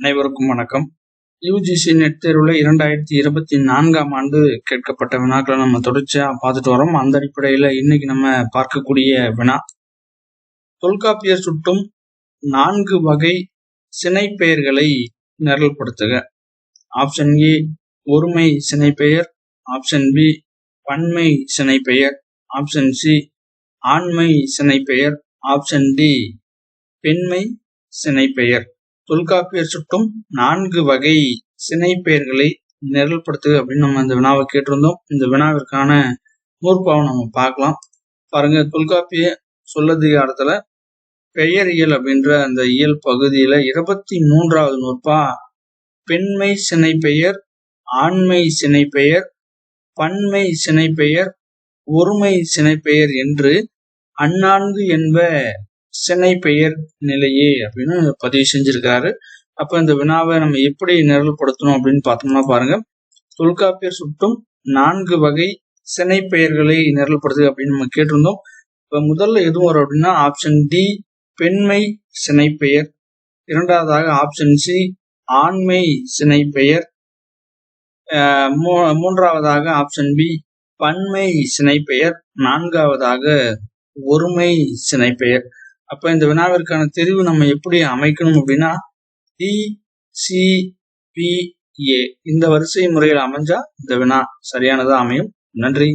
அனைவருக்கும் வணக்கம். UGC net தேர்வுல இரண்டாயிரத்தி இருபத்தி நான்காம் ஆண்டு கேட்கப்பட்ட வினாக்களை நம்ம தொடர்ச்சியா பார்த்துட்டு வரோம். அந்த அடிப்படையில இன்னைக்கு நம்ம பார்க்கக்கூடிய வினா தொல்காப்பியர் சுட்டும் நான்கு வகை சினை பெயர்களை நிரல்படுத்துக. ஆப்ஷன் ஏ ஒருமை சினை பெயர் ஆப்ஷன் பி பன்மை சினை பெயர் ஆப்ஷன் சி ஆண்மை சினை பெயர் ஆப்ஷன் டி பெண்மை சினை பெயர் தொல்காப்பியர் சுட்டும் நான்கு வகை சினை பெயர்களை நிரல்படுத்து அப்படின்னு நம்ம இந்த வினாவை கேட்டிருந்தோம். இந்த வினாவிற்கான நூற்பாவை நம்ம பார்க்கலாம். பாருங்க தொல்காப்பிய சொல்லதிகாரத்துல பெயரியல் அப்படின்ற அந்த இயல் பகுதியில இருபத்தி மூன்றாவது நூற்பா பெண்மை சினை பெயர் ஆண்மை சினை பெயர் பன்மை சினை பெயர் ஒருமை சினை பெயர் என்று அந்நான்கு என்ப சென்னை பெயர் நிலையே அப்படின்னு பதிவு செஞ்சிருக்காரு. அப்ப இந்த வினாவை நம்ம எப்படி நிரல்படுத்தணும் அப்படின்னு பார்த்தோம்னா பாருங்க. தொல்காப்பியர் சுட்டும் நான்கு வகை சென்னை பெயர்களை நிரல்படுத்து அப்படின்னு நம்ம கேட்டிருந்தோம். இப்ப முதல்ல எதுவும் வரும் அப்படின்னா ஆப்ஷன் டி பெண்மை சினை பெயர். இரண்டாவதாக ஆப்ஷன் சி ஆண்மை சினை பெயர். மூன்றாவதாக ஆப்ஷன் பி பன்மை சினை பெயர். நான்காவதாக ஒருமை சினை பெயர். அப்ப இந்த வினாவிற்கான தெரிவு நம்ம எப்படி அமைக்கணும் அப்படின்னா டி சி பி ஏ இந்த வரிசை முறையில் அமைஞ்சா இந்த வினா சரியானதா அமையும். நன்றி.